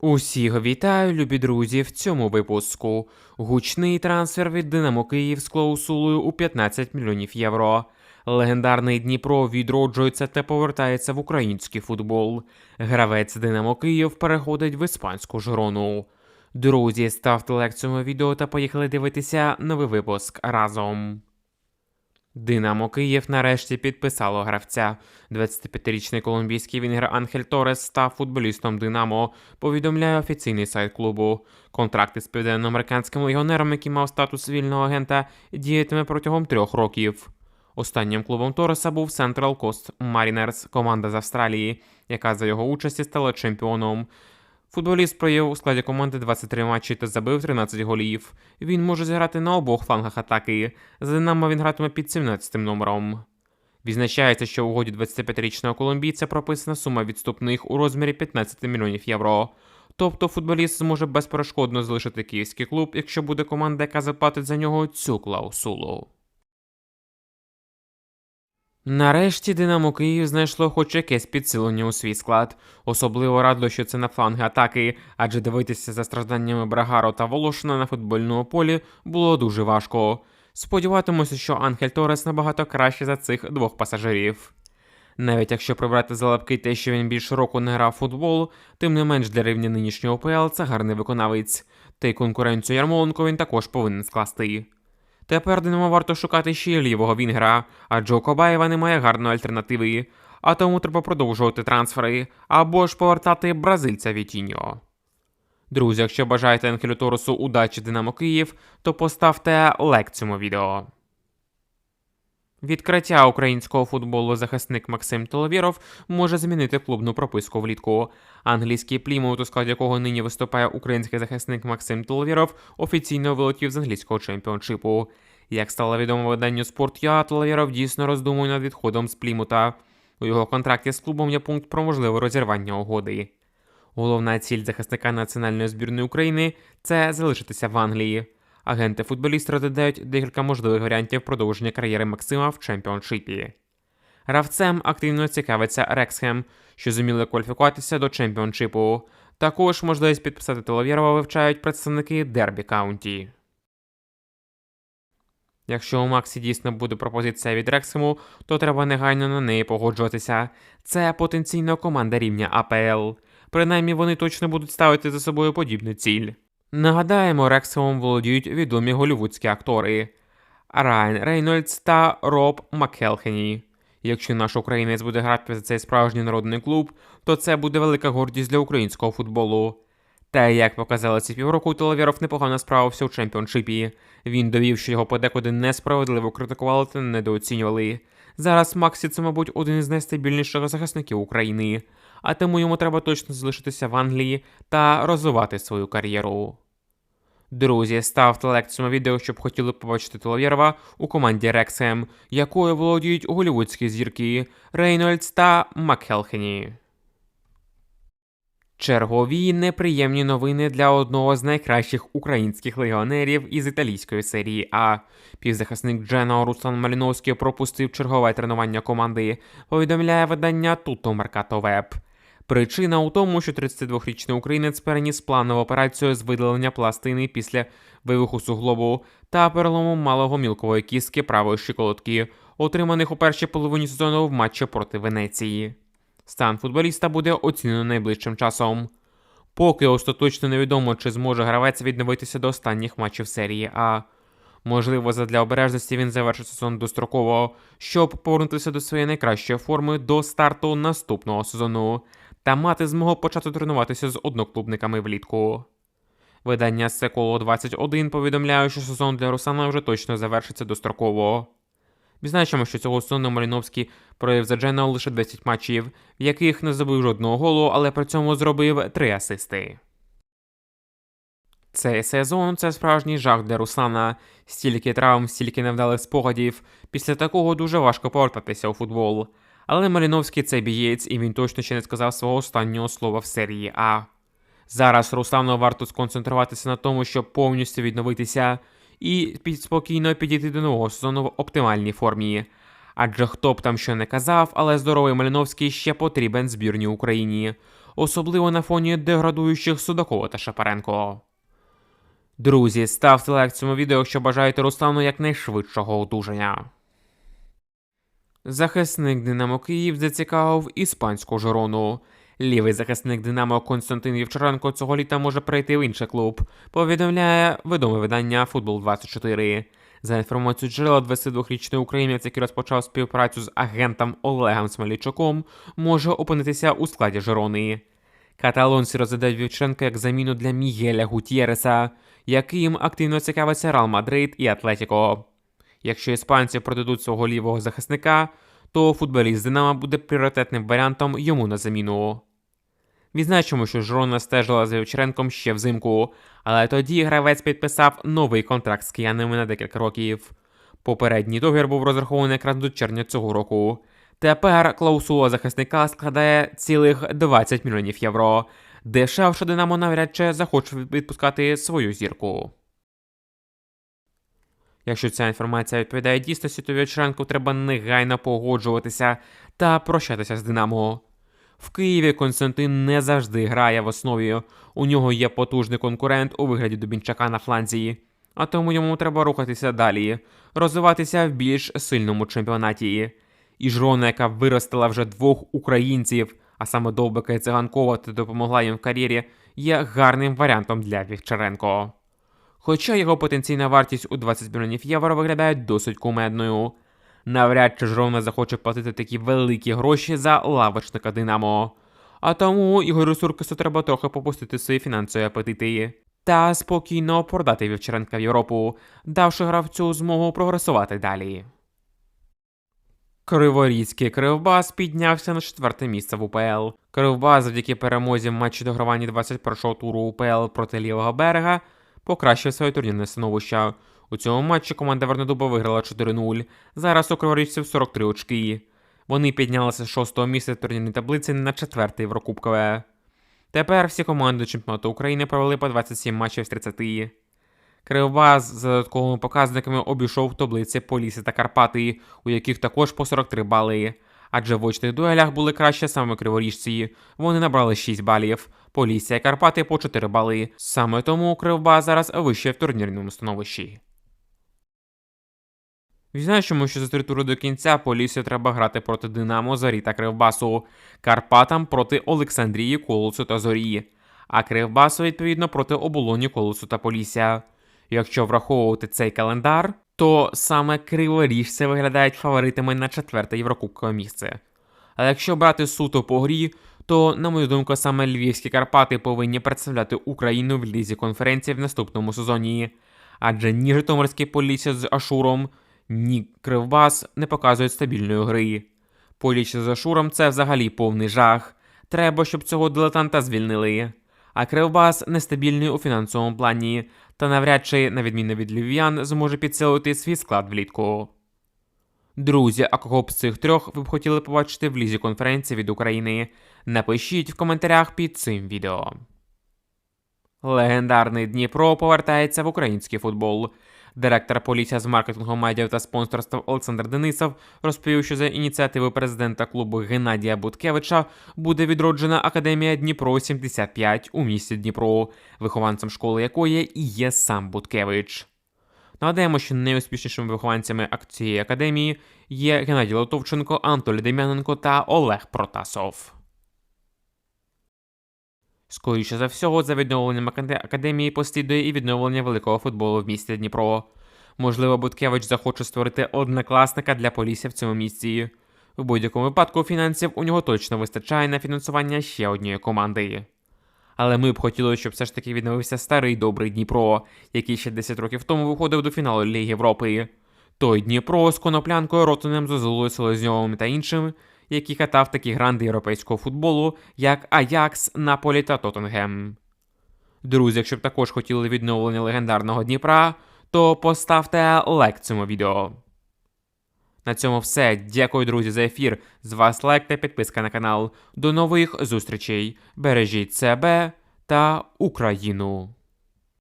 Усіх вітаю, любі друзі, в цьому випуску. Гучний трансфер від Динамо Київ з клаусулою у 15 мільйонів євро. Легендарний Дніпро відроджується та повертається в український футбол. Гравець Динамо Київ переходить в іспанську жирону. Друзі, ставте лайк цьому відео та поїхали дивитися новий випуск разом. Динамо Київ нарешті підписало гравця. 25-річний колумбійський вінгер Анхель Торес став футболістом Динамо, повідомляє офіційний сайт клубу. Контракт із південноамериканським легіонером, який мав статус вільного агента, діятиме протягом трьох років. Останнім клубом Тореса був Central Coast Mariners, команда з Австралії, яка за його участі стала чемпіоном. Футболіст провів у складі команди 23 матчі та забив 13 голів. Він може зіграти на обох флангах атаки. За Динамо він гратиме під 17 номером. Відзначається, що в угоді 25-річного колумбійця прописана сума відступних у розмірі 15 мільйонів євро. Тобто футболіст зможе безперешкодно залишити київський клуб, якщо буде команда, яка заплатить за нього цю клаусулу. Нарешті Динамо Київ знайшло хоч якесь підсилення у свій склад. Особливо радо, що це на фланги атаки, адже дивитися за стражданнями Брагаро та Волошина на футбольному полі було дуже важко. Сподіватимуся, що Анхель Торес набагато краще за цих двох пасажирів. Навіть якщо прибрати за лапки те, що він більше року не грав футбол, тим не менш для рівня нинішнього ПЛ це гарний виконавець, та й конкуренцію Ярмоленко він також повинен скласти. Тепер Динамо варто шукати ще лівого вінгера, адже у Кобаєва немає гарної альтернативи, а тому треба продовжувати трансфери або ж повертати бразильця Вітіньо. Друзі, якщо бажаєте Анхелю Торосу удачі Динамо Київ, то поставте лайк цьому відео. Відкриття українського футболу захисник Максим Толовєров може змінити клубну прописку влітку. Англійський плімут, у складі якого нині виступає український захисник Максим Толовєров, офіційно вилетів з англійського чемпіоншипу. Як стало відомо виданню «Спорт.Я», Толовєров дійсно роздумує над відходом з плімута. У його контракті з клубом є пункт про можливе розірвання угоди. Головна ціль захисника національної збірної України це залишитися в Англії. Агенти футболіста розглядають декілька можливих варіантів продовження кар'єри Максима в чемпіоншипі. Гравцем активно цікавиться Рексхем, що зуміли кваліфікуватися до чемпіоншипу. Також можливість підписати Толовєрова вивчають представники Дербі Каунті. Якщо у Максі дійсно буде пропозиція від Рексхему, то треба негайно на неї погоджуватися. Це потенційна команда рівня АПЛ. Принаймні вони точно будуть ставити за собою подібну ціль. Нагадаємо, Рексхемом володіють відомі голівудські актори Райан Рейнольдс та Роб Макхелхені. Якщо наш українець буде грати за цей справжній народний клуб, то це буде велика гордість для українського футболу. Та як показали ці півроку, Толовєров непогано справився у чемпіоншипі. Він довів, що його подекуди несправедливо критикували та недооцінювали. Зараз Максі це, мабуть, один із найстабільніших захисників України, а тому йому треба точно залишитися в Англії та розвивати свою кар'єру. Друзі, ставте лайк цьому відео, щоб хотіли побачити Толовєрова у команді Рексем, якою володіють голівудські зірки Рейнольдс та Макхелхені. Чергові неприємні новини для одного з найкращих українських легіонерів із італійської серії А. Півзахисник Джено Руслан Маліновський пропустив чергове тренування команди, повідомляє видання Туто Меркато Веб. Причина у тому, що 32-річний українець переніс планову операцію з видалення пластини після вивиху суглобу та перелому малого мілкової кістки правої щиколотки, отриманих у першій половині сезону в матчі проти Венеції. Стан футболіста буде оцінено найближчим часом. Поки остаточно невідомо, чи зможе гравець відновитися до останніх матчів серії А. Можливо, задля обережності він завершить сезон достроково, щоб повернутися до своєї найкращої форми до старту наступного сезону та мати змогу почати тренуватися з одноклубниками влітку. Видання Секоло 21 повідомляє, що сезон для Русана вже точно завершиться достроково. Відзначимо, що цього сезону Маліновський провів за Дженао лише 10 матчів, в яких не забив жодного голу, але при цьому зробив 3 асисти. Цей сезон це справжній жах для Руслана. Стільки травм, стільки невдалих спогадів. Після такого дуже важко повертатися у футбол. Але Маліновський це бієць, і він точно ще не сказав свого останнього слова в серії А. Зараз Руслану варто сконцентруватися на тому, щоб повністю відновитися і спокійно підійти до нового сезону в оптимальній формі. Адже хто б там що не казав, але здоровий Маліновський ще потрібен збірній Україні. особливо на фоні деградуючих Судакова та Шапаренко. Друзі, ставте лайк цьому відео, якщо бажаєте Руслану якнайшвидшого одужання. Захисник Динамо Київ зацікавив іспанську жорону. Лівий захисник Динамо Константин Євчаренко цього літа може перейти в інший клуб, повідомляє відоме видання Футбол 24 За інформацією джерела 22-річний українець, який розпочав співпрацю з агентом Олегом Смолічуком, може опинитися у складі Жирони. Каталонці розглядають Вівченка як заміну для Мігеля Гутєреса, яким активно цікавиться Реал Мадрид і Атлетіко. Якщо іспанці продадуть свого лівого захисника, то футболіст Динамо буде пріоритетним варіантом йому на заміну. Відзначимо, що Жирона стежила за Вівчаренком ще взимку, але тоді гравець підписав новий контракт з киянами на декілька років. Попередній договір був розрахований якраз до червня цього року. Тепер клаусула захисника складає цілих 20 мільйонів євро. Дешевше Динамо навряд чи захоче відпускати свою зірку. Якщо ця інформація відповідає дійсності, то В'яченку треба негайно погоджуватися та прощатися з Динамо. В Києві Константин не завжди грає в основі. У нього є потужний конкурент у вигляді Дубінчака на фланзі, а тому йому треба рухатися далі, розвиватися в більш сильному чемпіонаті. І Жрона, яка виростила вже двох українців, а саме Довбика і Циганкова, та допомогла їм в кар'єрі, є гарним варіантом для Вівчаренко. Хоча його потенційна вартість у 20 мільйонів євро виглядає досить кумедною. Навряд чи Жрона захоче платити такі великі гроші за лавочника Динамо. А тому Ігорю Суркису треба трохи попустити свої фінансові апетити та спокійно продати Вівчаренка в Європу, давши гравцю змогу прогресувати далі. Криворізький Кривбас піднявся на четверте місце в УПЛ. Кривбас завдяки перемозі в матчі догравання 21-го туру УПЛ проти лівого берега покращив своє турнірне становище. У цьому матчі команда Вернедуба виграла 4-0. Зараз у криворіжців 43 очки. Вони піднялися з шостого місця в турнірній таблиці на четверте Єврокубкове. Тепер всі команди чемпіонату України провели по 27 матчів з 30. Кривбас з додатковими показниками обійшов в таблиці Поліси та Карпати, у яких також по 43 бали. Адже в очних дуелях були краще саме криворіжці. Вони набрали 6 балів. Полісся Карпати по 4 бали. Саме тому Кривбас зараз вище в турнірному становищі. Відзначимо, що за три тури до кінця Полісі треба грати проти Динамо, Зорі та Кривбасу, Карпатам проти Олександрії, Колосу та Зорі, а Кривбасу, відповідно, проти оболоні Колосу та Полісся. Якщо враховувати цей календар, то саме криворіжці виглядають фаворитами на четверте єврокубкове місце. Але якщо брати суто по грі, то, на мою думку, саме львівські Карпати повинні представляти Україну в лізі конференції в наступному сезоні. Адже ні Житомирський Полісся з Ашуром, ні Кривбас не показують стабільної гри. Полісся з Ашуром це взагалі повний жах. Треба, щоб цього дилетанта звільнили. А Кривбас нестабільний у фінансовому плані, та навряд чи, на відміну від львів'ян, зможе підсилити свій склад влітку. Друзі, а кого б з цих трьох ви б хотіли побачити в лізі конференції від України? Напишіть в коментарях під цим відео. Легендарний Дніпро повертається в український футбол. Директор поліція з маркетингу медіа та спонсорства Олександр Денисов розповів, що за ініціативи президента клубу Геннадія Буткевича буде відроджена академія Дніпро 75 у місті Дніпро, вихованцем школи якої і є сам Буткевич. Нагадаємо, що найуспішнішими вихованцями цієї академії є Геннадій Лотовченко, Антолій Дем'яненко та Олег Протасов. Скоріше за всього, за відновленням академії послідує і відновлення великого футболу в місті Дніпро. Можливо, Буткевич захоче створити однокласника для полісся в цьому місці. У будь-якому випадку фінансів у нього точно вистачає на фінансування ще однієї команди. Але ми б хотіли, щоб все ж таки відновився старий добрий Дніпро, який ще 10 років тому виходив до фіналу Ліги Європи. Той Дніпро з коноплянкою, Ротенем, Зозулою, Селезньовим та іншим, який катав такі гранди європейського футболу, як Аякс, Наполі та Тоттенгем. Друзі, якщо б також хотіли відновлення легендарного Дніпра, то поставте лайк цьому відео. На цьому все. Дякую, друзі, за ефір. З вас лайк та підписка на канал. До нових зустрічей. Бережіть себе та Україну.